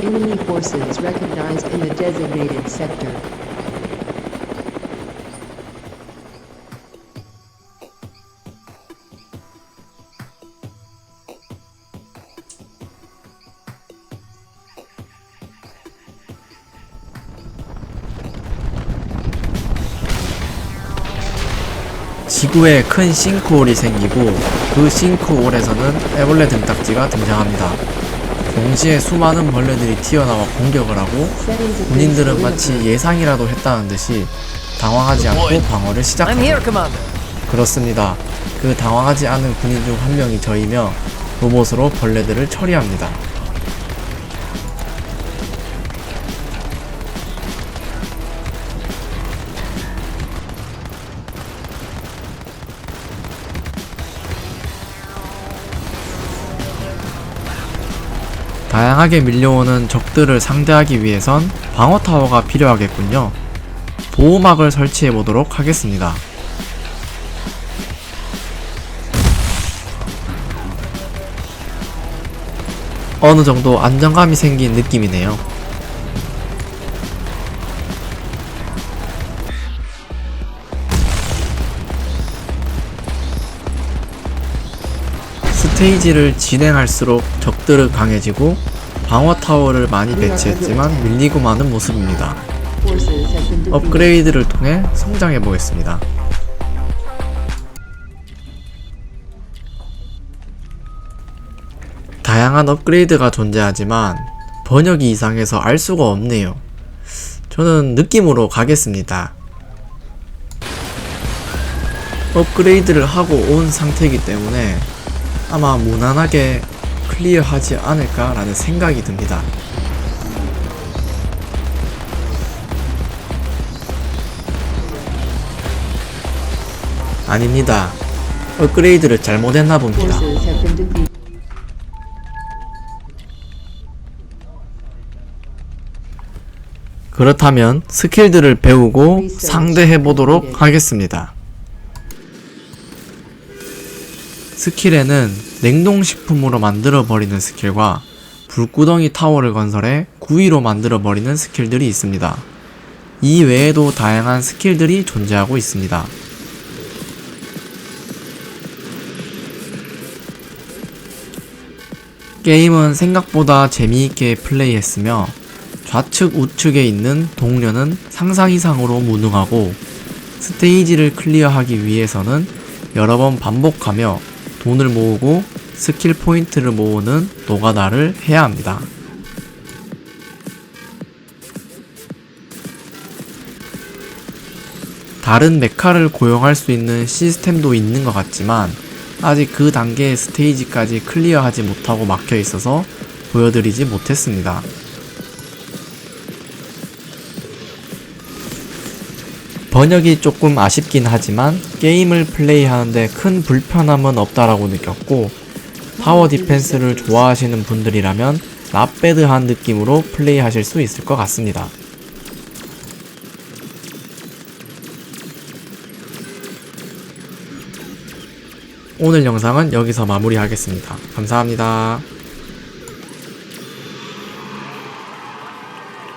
Enemy forces recognized in the designated sector. 지구에 큰 싱크홀이 생기고 그 싱크홀에서는 애벌레 등딱지가 등장합니다. 동시에 수많은 벌레들이 튀어나와 공격을 하고 군인들은 마치. 예상이라도 했다는 듯이 당황하지 않고 방어를 시작합니다. 그렇습니다. 그 당황하지 않은 군인 중 한 명이 저이며 로봇으로 벌레들을 처리합니다. 다양하게 밀려오는 적들을 상대하기 위해선 방어 타워가 필요하겠군요. 보호막을 설치해 보도록 하겠습니다. 어느 정도 안정감이 생긴 느낌이네요. 스테이지를 진행할수록 적들은 강해지고 방어 타워를 많이 배치했지만 밀리고 마는 모습입니다. 업그레이드를 통해 성장해 보겠습니다. 다양한 업그레이드가 존재하지만 번역이 이상해서 알 수가 없네요. 저는 느낌으로 가겠습니다. 업그레이드를 하고 온 상태이기 때문에 아마 무난하게 클리어하지 않을까라는 생각이 듭니다. 아닙니다. 업그레이드를 잘못했나 봅니다. 그렇다면 스킬들을 배우고 상대해 보도록 하겠습니다. 스킬에는 냉동식품으로 만들어 버리는 스킬과 불구덩이 타워를 건설해 구위로 만들어 버리는 스킬들이 있습니다. 이 외에도 다양한 스킬들이 존재하고 있습니다. 게임은 생각보다 재미있게 플레이했으며 좌측 우측에 있는 동료는 상상 이상으로 무능하고 스테이지를 클리어하기 위해서는 여러 번 반복하며 돈을 모으고 스킬 포인트를 모으는 노가다를 해야 합니다. 다른 메카를 고용할 수 있는 시스템도 있는 것 같지만 아직 그 단계의 스테이지까지 클리어하지 못하고 막혀 있어서 보여드리지 못했습니다. 번역이 조금 아쉽긴 하지만 게임을 플레이하는데 큰 불편함은 없다라고 느꼈고 타워 디펜스를 좋아하시는 분들이라면 랍배드한 느낌으로 플레이하실 수 있을 것 같습니다. 오늘 영상은 여기서 마무리하겠습니다. 감사합니다.